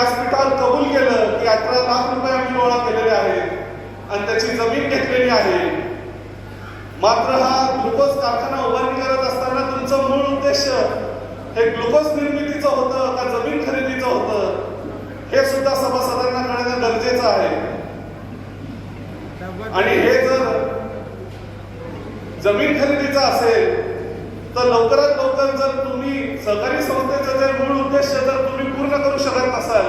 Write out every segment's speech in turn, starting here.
व्यासपीठावर कबूल केलं की अठरा लाख रुपये आम्ही गोळा केलेले आहेत आणि त्याची जमीन घेतलेली आहे. मात्र हा ग्लुकोज कारखाना उभारणी करत असताना तुमचं मूळ उद्देश हे ग्लुकोज निर्मितीचं होतं का जमीन खरेदीचं होतं हे सुद्धा सभासदांना कळणं गरजेचं आहे. आणि हे जर जमीन खरेदीचं असेल तर लवकरात लवकर जर तुम्ही सहकारी संस्थेचा जे मूळ उद्देश जर तुम्ही पूर्ण करू शकत नसाल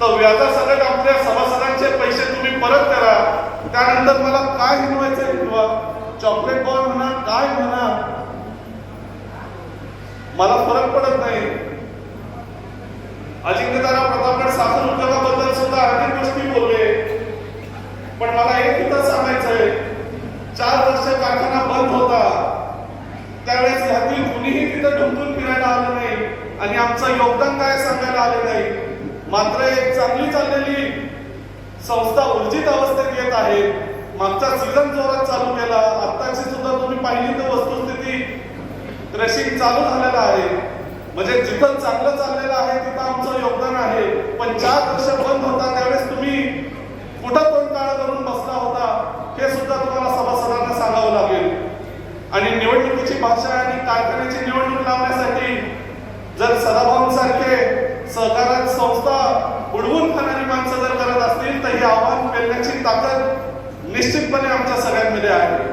तर व्याजासकट आपल्या सभासदांचे पैसे तुम्ही परत करा. त्यानंतर मला काय हिनवायचंय किंवा चॉकलेट बॉल म्हणा काय म्हणा मला फरक पडत नाही. अजिंक्यतारा प्रतापगड साखर उद्योगाबद्दल सुद्धा अनेक गोष्टी बोलले. पण मला एक सुद्धा सांगायचंय चार वर्ष कारखाना बंद होता. त्यावेळेस ह्यातील कुणीही तिथं ढुंकून फिरायला आलं नाही आणि आमचं योगदान काय सांगायला आले नाही. मात्र एक चांगली चाललेली संस्था ऊर्जित अवस्थेत येत आहे. मागचा सीझन जोरात चालू केला. आत्ताची सुद्धा तुम्ही पाहिली तर वस्तुस्थिती क्रशिंग चालू झालेला आहे. म्हणजे जिथं चांगलं चाललेलं आहे तिथं आमचं योगदान आहे. पण चार वर्ष बंद होता त्यावेळेस तुम्ही कुठं भाषा आणि कारखान्याची निवडणूक लावण्यासाठी? जर सदाभाऊंसारखे सहकार संस्था उडवून खाणारी माणसं जर करत असतील तर हे आव्हान पेलण्याची ताकद निश्चितपणे आमच्या सगळ्यांमध्ये आहे.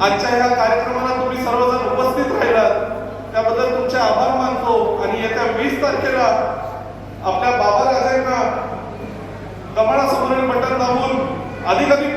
आजच्या या कार्यक्रमाला तुम्ही सर्वजण उपस्थित राहिलात. त्याबद्दल तुमचे आभार मानतो आणि येत्या वीस तारखेला आपल्या बाबा राजांना कमळासमोरील बटन दाबून अधिकाधिक